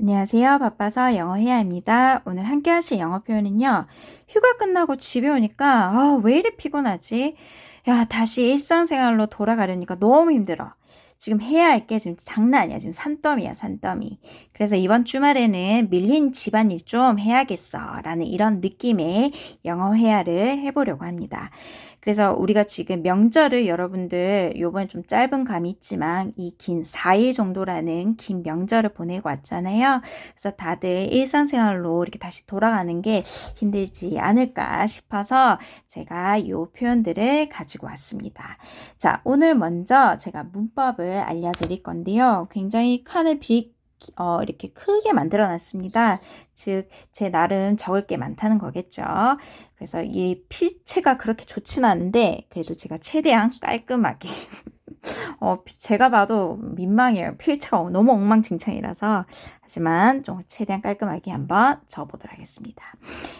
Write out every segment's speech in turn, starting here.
안녕하세요. 바빠서 영어 해야 합니다. 오늘 함께 하실 영어 표현은요. 휴가 끝나고 집에 오니까 아, 왜 이리 피곤하지? 야, 다시 일상생활로 돌아가려니까 너무 힘들어. 지금 해야 할 게 지금 장난 아니야. 지금 산더미야, 산더미. 그래서 이번 주말에는 밀린 집안일 좀 해야겠어. 라는 이런 느낌의 영어 회화를 해보려고 합니다. 그래서 우리가 지금 명절을 여러분들 요번에 좀 짧은 감이 있지만 이 긴 4일 정도라는 긴 명절을 보내고 왔잖아요. 그래서 다들 일상생활로 이렇게 다시 돌아가는 게 힘들지 않을까 싶어서 제가 이 표현들을 가지고 왔습니다. 자, 오늘 먼저 제가 문법을 알려드릴 건데요. 굉장히 칸을 비 어, 이렇게 크게 만들어 놨습니다. 즉, 제 나름 적을 게 많다는 거겠죠. 그래서 이 필체가 그렇게 좋지는 않은데, 그래도 제가 최대한 깔끔하게. 어, 제가 봐도 민망해요. 필체가 너무 엉망진창이라서. 하지만 좀 최대한 깔끔하게 한번 적어보도록 하겠습니다.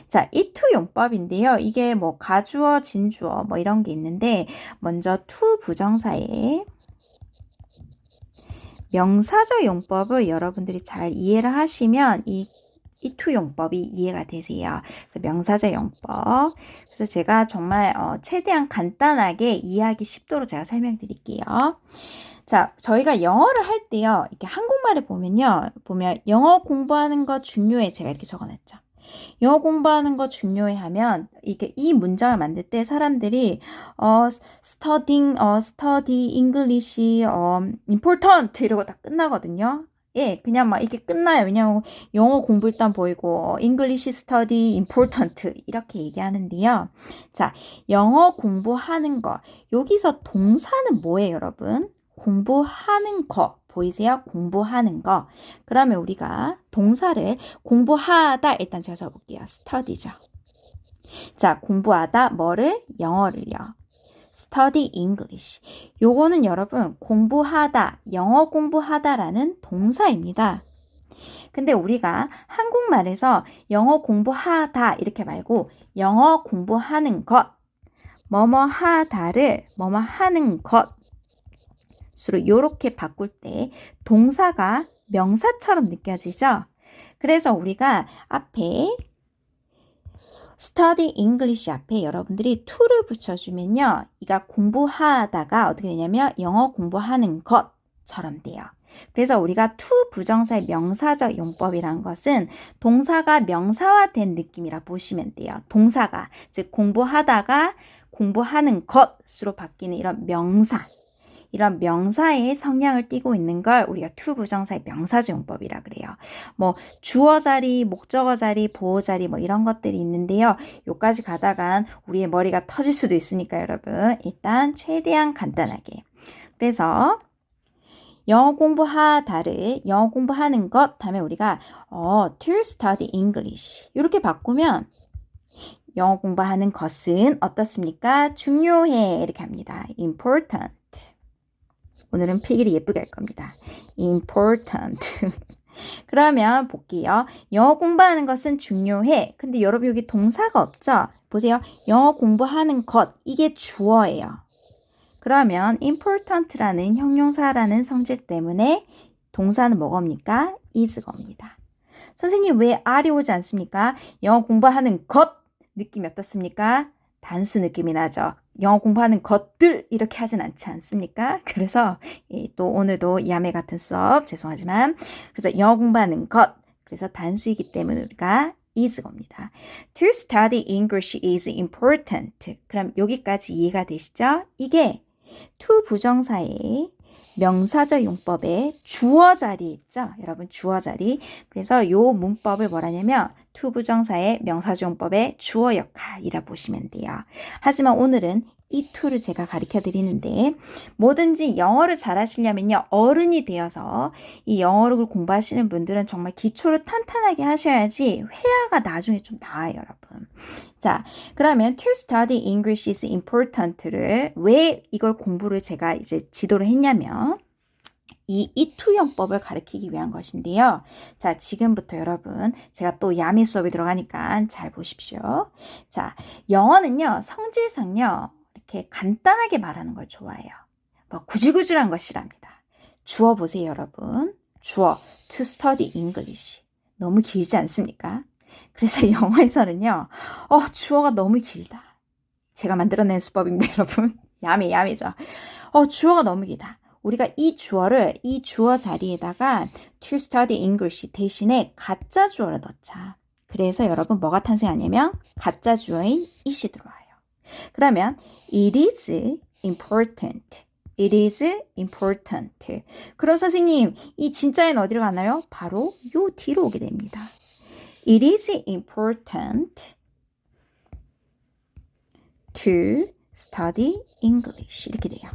자, 이투 용법인데요. 이게 뭐 가주어, 진주어 뭐 이런 게 있는데, 먼저 투 부정사에 명사적 용법을 여러분들이 잘 이해를 하시면 이 이투 용법이 이해가 되세요. 그래서 명사적 용법. 그래서 제가 정말 어, 최대한 간단하게 이해하기 쉽도록 제가 설명드릴게요. 자, 저희가 영어를 할 때요. 이렇게 한국말을 보면요. 보면 영어 공부하는 거 중요해. 제가 이렇게 적어놨죠. 영어 공부하는 거 중요해 하면 이게 이 문장을 만들 때 사람들이 어 studying 어 study English 어 important 이러고 다 끝나거든요. 예, 그냥 막 이렇게 끝나요. 왜냐면 영어 공부 일단 보이고 English study important 이렇게 얘기하는데요. 자, 영어 공부하는 거 여기서 동사는 뭐예요, 여러분? 공부하는 거 보이세요? 공부하는 거. 그러면 우리가 동사를 공부하다 일단 제가 적어볼게요. study죠. 자, 공부하다 뭐를? 영어를요. study English. 요거는 여러분 공부하다, 영어 공부하다라는 동사입니다. 근데 우리가 한국말에서 영어 공부하다 이렇게 말고 영어 공부하는 것, 뭐뭐 하다를 뭐뭐 하는 것 수로 이렇게 바꿀 때 동사가 명사처럼 느껴지죠? 그래서 우리가 앞에 study English 앞에 여러분들이 to를 붙여주면요. 이가 공부하다가 어떻게 되냐면 영어 공부하는 것처럼 돼요. 그래서 우리가 to 부정사의 명사적 용법이란 것은 동사가 명사화된 느낌이라 보시면 돼요. 동사가 즉 공부하다가 공부하는 것으로 바뀌는 이런 명사 이런 명사의 성향을 띠고 있는 걸 우리가 투 부정사의 명사적 용법이라 그래요. 뭐 주어 자리, 목적어 자리, 보호 자리 뭐 이런 것들이 있는데요. 요까지 가다간 우리의 머리가 터질 수도 있으니까 여러분 일단 최대한 간단하게. 그래서 영어 공부하다를 영어 공부하는 것 하면 우리가 어, to study English 이렇게 바꾸면 영어 공부하는 것은 어떻습니까? 중요해 이렇게 합니다. important 오늘은 필기를 예쁘게 할 겁니다. important. 그러면 볼게요. 영어 공부하는 것은 중요해. 근데 여러분 여기 동사가 없죠? 보세요. 영어 공부하는 것. 이게 주어예요. 그러면 important라는 형용사라는 성질 때문에 동사는 뭐겁니까? is 겁니다. 선생님 왜 R이 오지 않습니까? 영어 공부하는 것 느낌이 어떻습니까? 단수 느낌이 나죠. 영어 공부하는 것들 이렇게 하진 않지 않습니까? 그래서 또 오늘도 야매 같은 수업 죄송하지만 그래서 영어 공부하는 것 그래서 단수이기 때문에 우리가 is 겁니다. To study English is important. 그럼 여기까지 이해가 되시죠? 이게 to 부정사의 명사적 용법의 주어 자리 있죠? 여러분 주어 자리. 그래서 요 문법을 뭐라냐면 to 부정사의 명사적 용법의 주어 역할이라 보시면 돼요. 하지만 오늘은 이 툴을 제가 가르쳐 드리는데 뭐든지 영어를 잘하시려면요 어른이 되어서 이 영어를 공부하시는 분들은 정말 기초를 탄탄하게 하셔야지 회화가 나중에 좀 나아요 여러분 자 그러면 to study English is important를 왜 이걸 공부를 제가 이제 지도를 했냐면 이 이투용법을 가르치기 위한 것인데요. 자, 지금부터 여러분, 제가 또 야미 수업이 들어가니까 잘 보십시오. 자, 영어는요, 성질상요, 이렇게 간단하게 말하는 걸 좋아해요. 뭐 구질구질한 것 싫어합니다. 주어 보세요, 여러분. 주어 to study English. 너무 길지 않습니까? 그래서 영어에서는요. 어, 주어가 너무 길다. 제가 만들어낸 수법입니다, 여러분. 야매, 야매죠. 어, 주어가 너무 길다. 우리가 이 주어를 이 주어 자리에다가 to study English 대신에 가짜 주어를 넣자. 그래서 여러분 뭐가 탄생하냐면 가짜 주어인 it이 들어와요. 그러면 it is important. It is important. 그럼 선생님, 이 진짜엔 어디로 가나요? 바로 요 뒤로 오게 됩니다. It is important to study English. 이렇게 돼요.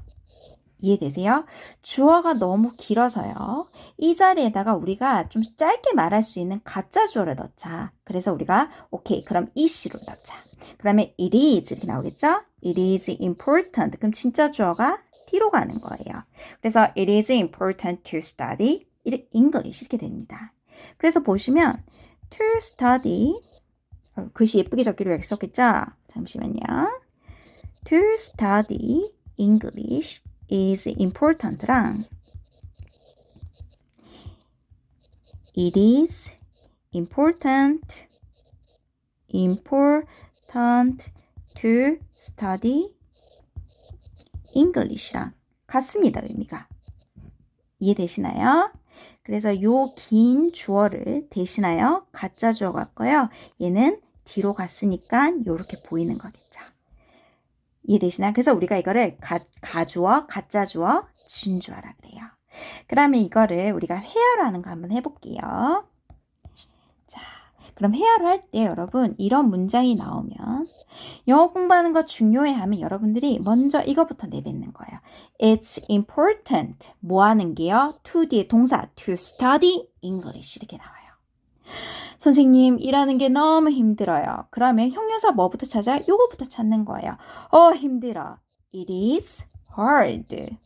이해되세요? 주어가 너무 길어서요. 이 자리에다가 우리가 좀 짧게 말할 수 있는 가짜 주어를 넣자. 그래서 우리가 오케이 그럼 이시로 넣자. 그 다음에 it is 이렇게 나오겠죠? It is important. 그럼 진짜 주어가 뒤로 가는 거예요. 그래서 it is important to study English 이렇게 됩니다. 그래서 보시면 to study 어, 글씨 예쁘게 적기로 약속했죠? 잠시만요. To study English is important랑 it is important important to study English랑 같습니다, 의미가. 이해되시나요? 그래서 요 긴 주어를 대신하여 가짜 주어 같고요. 얘는 뒤로 갔으니까 요렇게 보이는 거겠죠. 이해되시나요? 그래서 우리가 이거를 가, 가주어, 가짜 주어, 진주어라 그래요. 그러면 이거를 우리가 회화로 하는 거 한번 해볼게요. 자, 그럼 회화로 할 때 여러분 이런 문장이 나오면 영어 공부하는 거 중요해 하면 여러분들이 먼저 이거부터 내뱉는 거예요. It's important. 뭐 하는 게요? to 뒤에 동사 to study English 이렇게 나와요. 선생님, 일하는 게 너무 힘들어요. 그러면 형용사 뭐부터 찾아? 요거부터 찾는 거예요. 어, 힘들어. It is hard.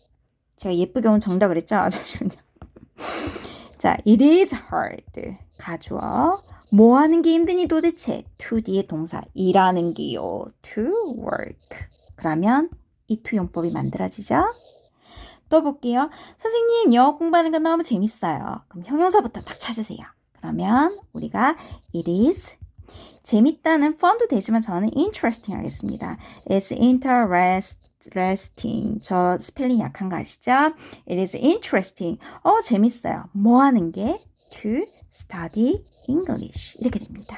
제가 예쁘게 오늘 정답을 했죠? 잠시만요. 자, it is hard. 가주어. 뭐 하는 게 힘드니 도대체? to 뒤에 동사. 일하는 게요. to work. 그러면 이 to 용법이 만들어지죠? 또 볼게요. 선생님, 영어 공부하는 거 너무 재밌어요. 그럼 형용사부터 딱 찾으세요. 그러면 우리가 it is 재밌다는 fun도 되지만 저는 interesting 하겠습니다. It's interesting. 저 스펠링 약한 거 아시죠? It is interesting. 어, 재밌어요. 뭐 하는 게? To study English. 이렇게 됩니다.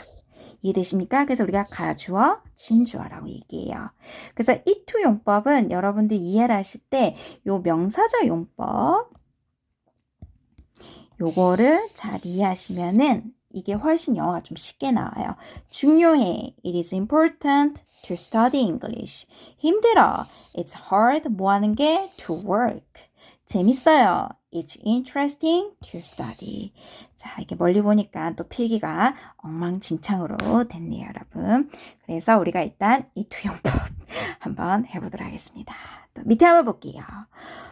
이해되십니까? 그래서 우리가 가주어, 진주어라고 얘기해요. 그래서 이투 용법은 여러분들 이해를 하실 때 요 명사절 용법 요거를 잘 이해하시면은 이게 훨씬 영어가 좀 쉽게 나와요. 중요해. It is important to study English. 힘들어. It's hard. 뭐 하는 게? To work. 재밌어요. It's interesting to study. 자, 이게 멀리 보니까 또 필기가 엉망진창으로 됐네요, 여러분. 그래서 우리가 일단 이 투용법 한번 해보도록 하겠습니다. 또 밑에 한번 볼게요.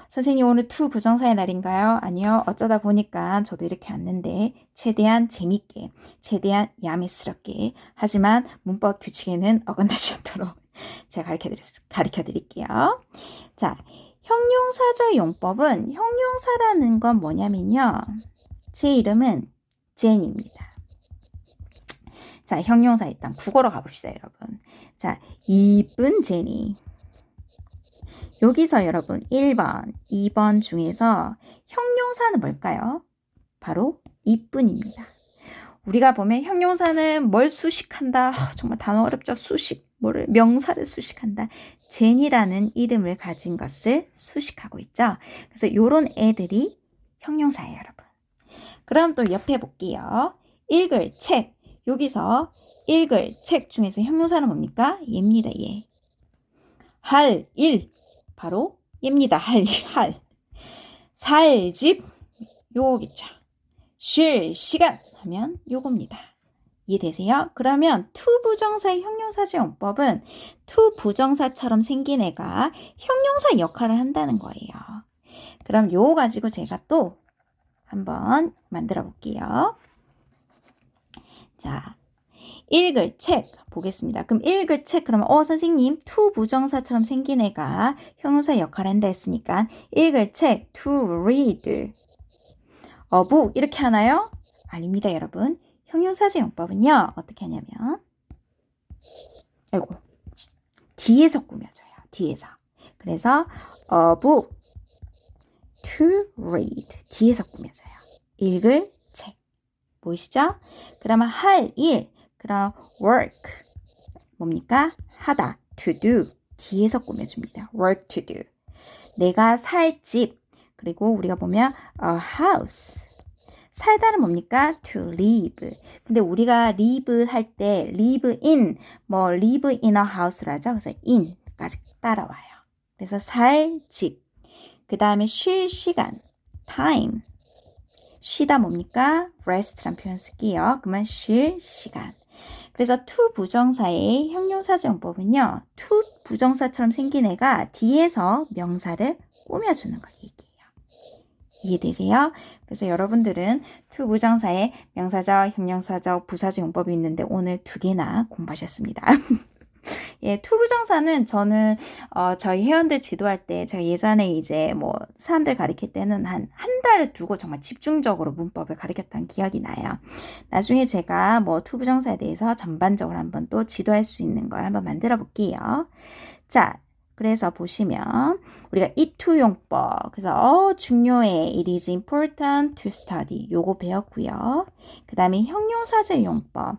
선생님 오늘 투 부정사의 날인가요? 아니요. 어쩌다 보니까 저도 이렇게 왔는데 최대한 재밌게, 최대한 야매스럽게 하지만 문법 규칙에는 어긋나지 않도록 제가 가르쳐, 드릴, 가르쳐 드릴게요. 자, 형용사적 용법은 형용사라는 건 뭐냐면요. 제 이름은 제니입니다. 자, 형용사 일단 국어로 가봅시다, 여러분. 자, 이쁜 제니. 여기서 여러분 1번, 2번 중에서 형용사는 뭘까요? 바로 이쁜입니다. 우리가 보면 형용사는 뭘 수식한다. 정말 단어 어렵죠. 수식. 뭐를 명사를 수식한다. 제니라는 이름을 가진 것을 수식하고 있죠. 그래서 요런 애들이 형용사예요, 여러분. 그럼 또 옆에 볼게요. 읽을 책. 여기서 읽을 책 중에서 형용사는 뭡니까? 얘입니다, 얘. 할 일. 바로 얘입니다. 할, 할. 살, 집, 요기죠. 쉴 시간 하면 요겁니다. 이해되세요? 그러면 투 부정사의 형용사제 용법은 투 부정사처럼 생긴 애가 형용사 역할을 한다는 거예요. 그럼 요 가지고 제가 또 한번 만들어 볼게요. 자, 읽을 책 보겠습니다. 그럼 읽을 책 그러면 어 선생님 to 부정사처럼 생긴 애가 형용사 역할을 한다 했으니까 읽을 책 to read 어부 이렇게 하나요? 아닙니다, 여러분. 형용사적 용법은요. 어떻게 하냐면 아이고. 뒤에서 꾸며져요. 뒤에서. 그래서 어부 to read 뒤에서 꾸며져요. 읽을 책. 보이시죠? 그러면 할 일. 그럼 work 뭡니까? 하다. to do 뒤에서 꾸며줍니다. work to do. 내가 살 집. 그리고 우리가 보면 a house. 살다는 뭡니까? to live. 근데 우리가 live 할 때 live in 뭐 live in a house라죠. 그래서 in까지 따라와요. 그래서 살 집. 그 다음에 쉴 시간 time. 쉬다 뭡니까? rest란 표현 쓸게요. 그러면 쉴 시간. 그래서 to 부정사의 형용사적 용법은요. to 부정사처럼 생긴 애가 뒤에서 명사를 꾸며주는 걸 얘기해요. 이해되세요? 그래서 여러분들은 to 부정사의 명사적, 형용사적, 부사적 용법이 있는데 오늘 두 개나 공부하셨습니다. 예, 투 부정사는 저는 어, 저희 회원들 지도할 때 제가 예전에 이제 뭐 사람들 가르칠 때는 한 한 달을 두고 정말 집중적으로 문법을 가르쳤던 기억이 나요. 나중에 제가 뭐 투 부정사에 대해서 전반적으로 한번 또 지도할 수 있는 걸 한번 만들어 볼게요. 자, 그래서 보시면 우리가 이투 용법 그래서 어 중요해 it is important to study 요거 배웠고요. 그 다음에 형용사적 용법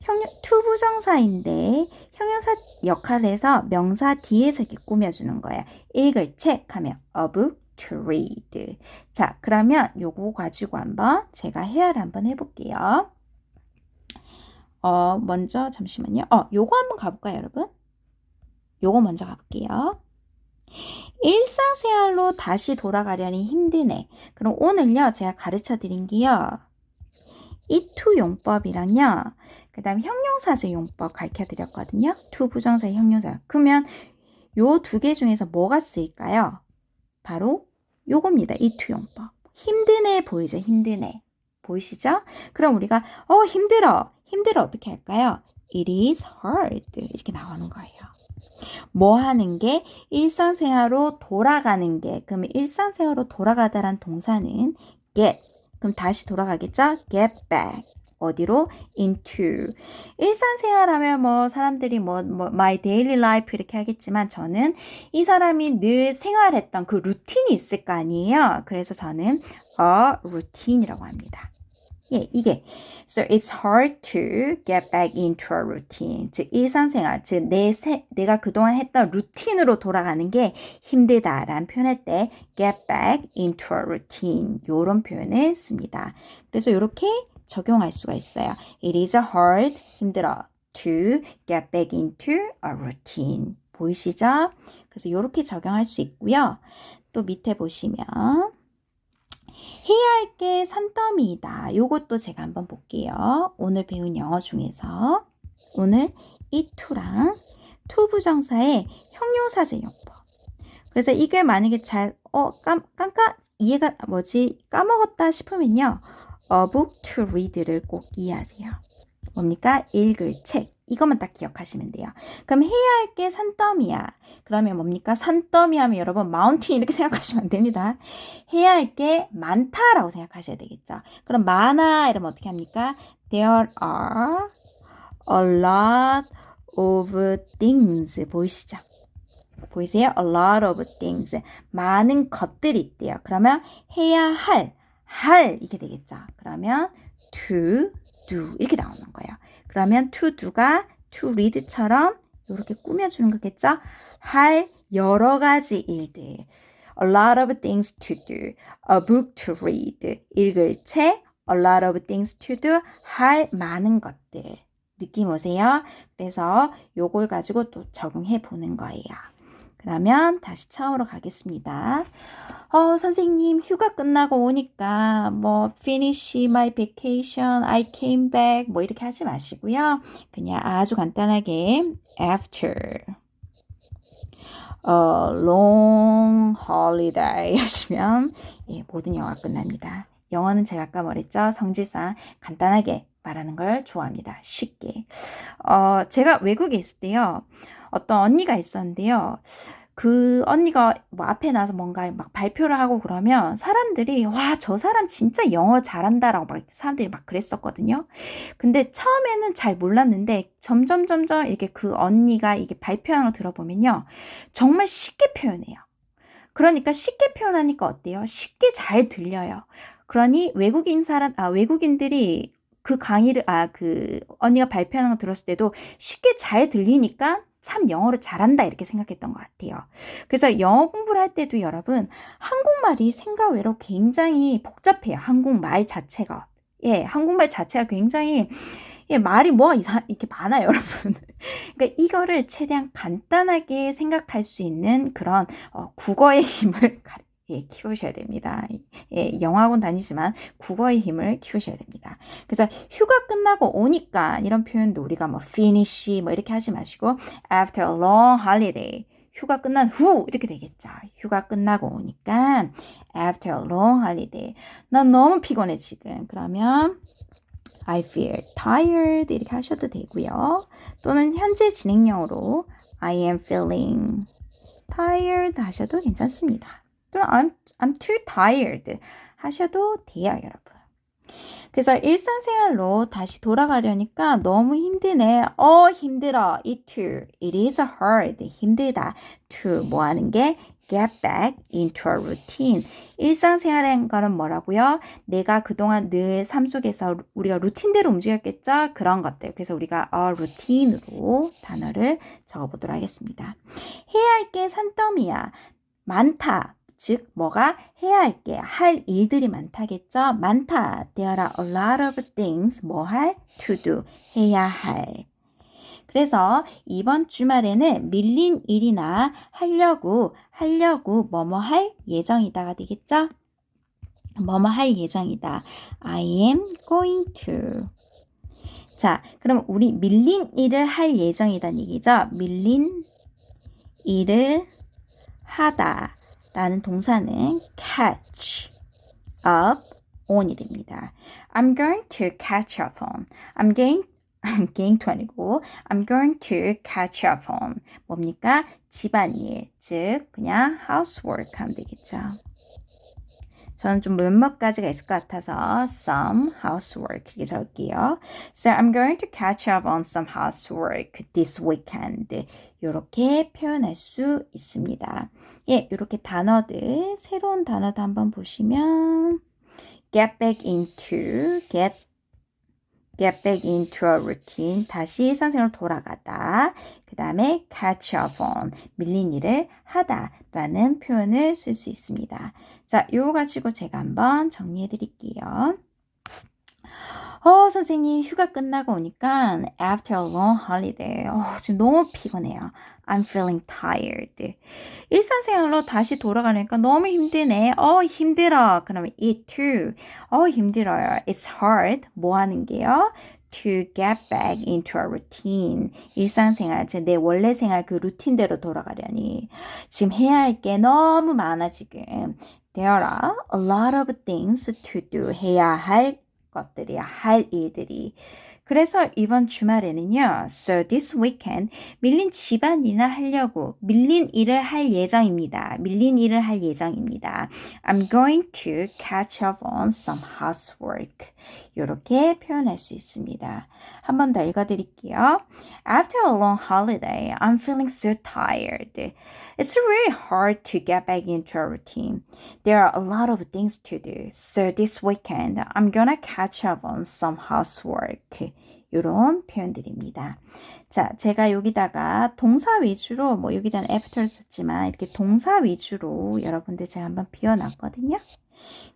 형용 투 부정사인데 형용사 역할을 해서 명사 뒤에서 이렇게 꾸며주는 거예요. 읽을 책 하면 a book to read. 자, 그러면 요거 가지고 한번 제가 헤아를 한번 해볼게요. 어, 먼저 잠시만요. 어, 요거 한번 가볼까요, 여러분? 요거 먼저 가볼게요. 일상생활로 다시 돌아가려니 힘드네. 그럼 오늘요, 제가 가르쳐 드린 게요. 이투 용법이랑요. 그 다음 형용사적 용법 가르쳐 드렸거든요. 투 부정사의 형용사. 그러면 요 두 개 중에서 뭐가 쓰일까요? 바로 요겁니다. 이투 용법. 힘드네 보이죠? 힘드네. 보이시죠? 그럼 우리가 어 힘들어. 힘들어 어떻게 할까요? It is hard. 이렇게 나오는 거예요. 뭐 하는 게 일상생활로 돌아가는 게 그러면 일상생활로 돌아가다란 동사는 get 그럼 다시 돌아가겠죠? get back 어디로? into 일상생활하면 뭐 사람들이 뭐, 뭐 my daily life 이렇게 하겠지만 저는 이 사람이 늘 생활했던 그 루틴이 있을 거 아니에요 그래서 저는 a routine이라고 합니다 예, 이게 so it's hard to get back into a routine. 즉 일상생활, 즉내 내가 그동안 했던 루틴으로 돌아가는 게 힘들다라는 표현할 때 get back into a routine 요런 표현을 씁니다. 그래서 이렇게 적용할 수가 있어요. It is hard, 힘들어 to get back into a routine. 보이시죠? 그래서 이렇게 적용할 수 있고요. 또 밑에 보시면 해야 할 게 산더미이다. 요것도 제가 한번 볼게요. 오늘 배운 영어 중에서 오늘 이 투랑 투 부정사의 형용사제 용법. 그래서 이걸 만약에 잘, 어, 깜, 깜깜, 이해가 뭐지? 까먹었다 싶으면요. A book to read를 꼭 이해하세요. 뭡니까? 읽을 책. 이것만 딱 기억하시면 돼요. 그럼 해야 할 게 산더미야. 그러면 뭡니까? 산더미 하면 여러분 마운틴 이렇게 생각하시면 안 됩니다. 해야 할 게 많다라고 생각하셔야 되겠죠. 그럼 많아 이러면 어떻게 합니까? There are a lot of things 보이시죠? 보이세요? A lot of things. 많은 것들이 있대요. 그러면 해야 할, 할 이렇게 되겠죠. 그러면 to, do 이렇게 나오는 거예요. 그러면 to do가 to read처럼 이렇게 꾸며주는 거겠죠? 할 여러 가지 일들. A lot of things to do. A book to read. 읽을 책. A lot of things to do. 할 많은 것들. 느낌 오세요? 그래서 요걸 가지고 또 적용해 보는 거예요. 그러면 다시 처음으로 가겠습니다. 어, 선생님, 휴가 끝나고 오니까 뭐 finish my vacation, I came back 뭐 이렇게 하지 마시고요. 그냥 아주 간단하게 after a long holiday 하시면 예, 모든 영어가 끝납니다. 영어는 제가 아까 말했죠. 성질상 간단하게 말하는 걸 좋아합니다. 쉽게. 어, 제가 외국에 있을 때요. 어떤 언니가 있었는데요. 그 언니가 뭐 앞에 나서 뭔가 막 발표를 하고 그러면 사람들이 와, 저 사람 진짜 영어 잘한다라고 막 사람들이 막 그랬었거든요. 근데 처음에는 잘 몰랐는데 점점 점점 이렇게 그 언니가 이게 발표하는 거 들어보면요. 정말 쉽게 표현해요. 그러니까 쉽게 표현하니까 어때요? 쉽게 잘 들려요. 그러니 외국인 사람, 아, 외국인들이 그 강의를, 아, 그 언니가 발표하는 거 들었을 때도 쉽게 잘 들리니까 참 영어를 잘한다 이렇게 생각했던 것 같아요. 그래서 영어 공부를 할 때도 여러분 한국말이 생각 외로 굉장히 복잡해요. 한국말 자체가. 예, 한국말 자체가 굉장히 예, 말이 뭐 이상 이렇게 많아요, 여러분. 그러니까 이거를 최대한 간단하게 생각할 수 있는 그런 어, 국어의 힘을 가리 예, 키우셔야 됩니다. 예, 영어학원 다니지만 국어의 힘을 키우셔야 됩니다. 그래서 휴가 끝나고 오니까 이런 표현도 우리가 뭐 finish 뭐 이렇게 하지 마시고 after a long holiday 휴가 끝난 후 이렇게 되겠죠. 휴가 끝나고 오니까 after a long holiday 난 너무 피곤해 지금. 그러면 I feel tired 이렇게 하셔도 되고요. 또는 현재 진행형으로 I am feeling tired 하셔도 괜찮습니다. 또는 I'm, I'm too tired 하셔도 돼요, 여러분. 그래서 일상생활로 다시 돌아가려니까 너무 힘드네. 어, 힘들어. It too. It is hard. 힘들다. To 뭐 하는 게 get back into a routine. 일상생활인 거는 뭐라고요? 내가 그동안 늘 삶 속에서 우리가 루틴대로 움직였겠죠? 그런 것들. 그래서 우리가 a routine으로 단어를 적어보도록 하겠습니다. 해야 할 게 산더미야. 많다. 즉 뭐가 해야 할 게 할 일들이 많다겠죠? 많다. There are a lot of things 뭐 할? to do. 해야 할. 그래서 이번 주말에는 밀린 일이나 하려고 하려고 뭐뭐 할 예정이다가 되겠죠? 뭐뭐 할 예정이다. I am going to. 자, 그럼 우리 밀린 일을 할 예정이다는 얘기죠. 밀린 일을 하다. 라는 동사는 catch up on이 됩니다. I'm going to catch up on. I'm going I'm going to 아니고 I'm going to catch up on. 뭡니까? 집안일, 즉 그냥 housework 하면 되겠죠. 저는 좀 몇몇 가지가 있을 것 같아서 some housework 이렇게 적을게요. So I'm going to catch up on some housework this weekend. 이렇게 표현할 수 있습니다. 예, 이렇게 단어들 새로운 단어도 한번 보시면 get back into, get get back into a routine. 다시 일상생활로 돌아가다. 그 다음에 catch up on. 밀린 일을 하다. 라는 표현을 쓸 수 있습니다. 자, 요거 가지고 제가 한번 정리해 드릴게요. 어, 선생님, 휴가 끝나고 오니까 after a long holiday. 어, 지금 너무 피곤해요. I'm feeling tired. 일상생활로 다시 돌아가니까 너무 힘드네. 어, 힘들어. 그러면 it too. 어, 힘들어요. It's hard. 뭐 하는 게요? to get back into a routine. 일상생활, 내 원래 생활 그 루틴대로 돌아가려니. 지금 해야 할 게 너무 많아, 지금. There are a lot of things to do. 해야 할 것들이, 할 일들이. 그래서 이번 주말에는요. So this weekend 밀린 집안일이나 하려고 밀린 일을 할 예정입니다. 밀린 일을 할 예정입니다. I'm going to catch up on some housework. 이렇게 표현할 수 있습니다. 한 번 더 읽어드릴게요. After a long holiday, I'm feeling so tired. It's really hard to get back into a routine. There are a lot of things to do. So this weekend, I'm gonna catch up on some housework. 이런 표현들입니다. 자, 제가 여기다가 동사 위주로 뭐 여기다는 after를 썼지만 이렇게 동사 위주로 여러분들 제가 한번 비워놨거든요.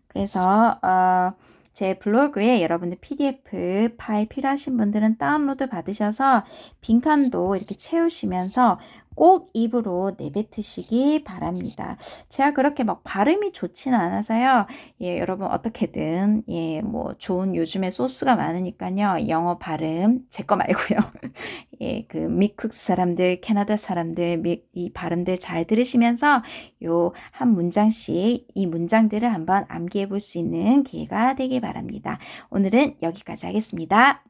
그래서 어, 제 블로그에 여러분들 PDF 파일 필요하신 분들은 다운로드 받으셔서 빈칸도 이렇게 채우시면서 꼭 입으로 내뱉으시기 바랍니다. 제가 그렇게 막 발음이 좋지는 않아서요. 예, 여러분 어떻게든 예, 뭐 좋은 요즘에 소스가 많으니까요. 영어 발음 제 거 말고요. 예, 그 미국 사람들, 캐나다 사람들 미, 이 발음들 잘 들으시면서 요 한 문장씩 이 문장들을 한번 암기해 볼 수 있는 기회가 되길 바랍니다. 오늘은 여기까지 하겠습니다.